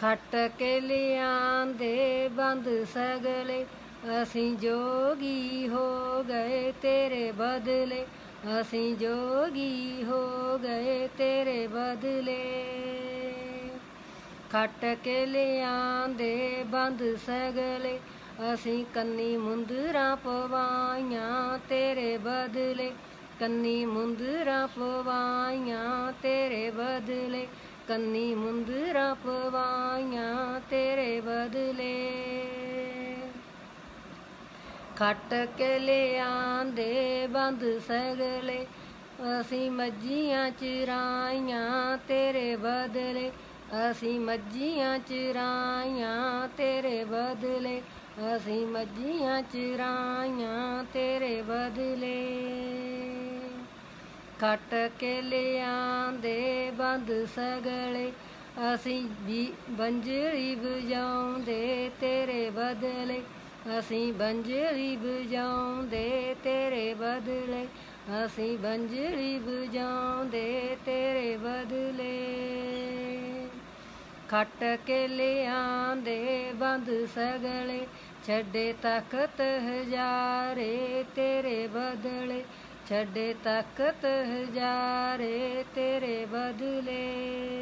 ਖੱਟ ਕੇ ਲਿਆਂਦੇ ਬੰਦ ਸਗਲੇ। ਅਸੀਂ ਜੋਗੀ ਹੋ ਗਏ ਤੇਰੇ ਬਦਲੇ। ਅਸੀਂ ਜੋਗੀ ਹੋ ਗਏ ਤੇਰੇ ਬਦਲੇ। ਖੱਟ ਕੇ ਲਿਆਂਦੇ ਬੰਦ ਸਗਲੇ। ਅਸੀਂ ਕੰਨੀ ਮੁੰਦਰਾਂ ਪਵਾਈਆਂ ਤੇਰੇ ਬਦਲੇ। ਕੰਨੀ ਮੁੰਦਰਾਂ ਪਵਾਈਆਂ ਤੇਰੇ ਬਦਲੇ। ਕੰਨੀ ਮੁੰਦਰਾਂ ਪਵਾਈਆਂ ਤੇਰੇ ਬਦਲੇ ਖੱਟ ਕੇ ਲਿਆਂਦੇ ਬੰਦ ਸਗਲੇ ਅਸੀਂ ਮੱਝੀਆਂ ਚਰਾਈਆਂ ਤੇਰੇ ਬਦਲੇ ਅਸੀਂ ਮੱਝੀਆਂ ਚਰਾਈਆਂ ਤੇਰੇ ਬਦਲੇ ਅਸੀਂ ਮੱਝੀਆਂ ਚਰਾਈਆਂ ਤੇਰੇ ਬਦਲੇ ਖੱਟ ਕੇ ਲਿਆਂਦੇ ਬੰਦ ਸਗਲੇ। ਅਸੀਂ ਵੀ ਬੰਜਰੀ ਬਜਾਉਂਦੇ ਤੇਰੇ ਬਦਲੇ। ਅਸੀਂ ਬੰਜਰੀ ਬਜਾਉਂਦੇ ਤੇਰੇ ਬਦਲੇ। ਅਸੀਂ ਬੰਜਰੀ ਬਜਾਉਂਦੇ ਤੇਰੇ ਬਦਲੇ। ਖੱਟ ਕੇ ਲਿਆਂਦੇ ਬੰਦ ਸਗਲੇ। ਛੱਡੇ ਤਖਤ ਹਜ਼ਾਰੇ ਤੇਰੇ ਬਦਲੇ। ਛੱਡੇ ਤਖਤ ਹਜ਼ਾਰੇ ਤੇਰੇ ਬਦਲੇ।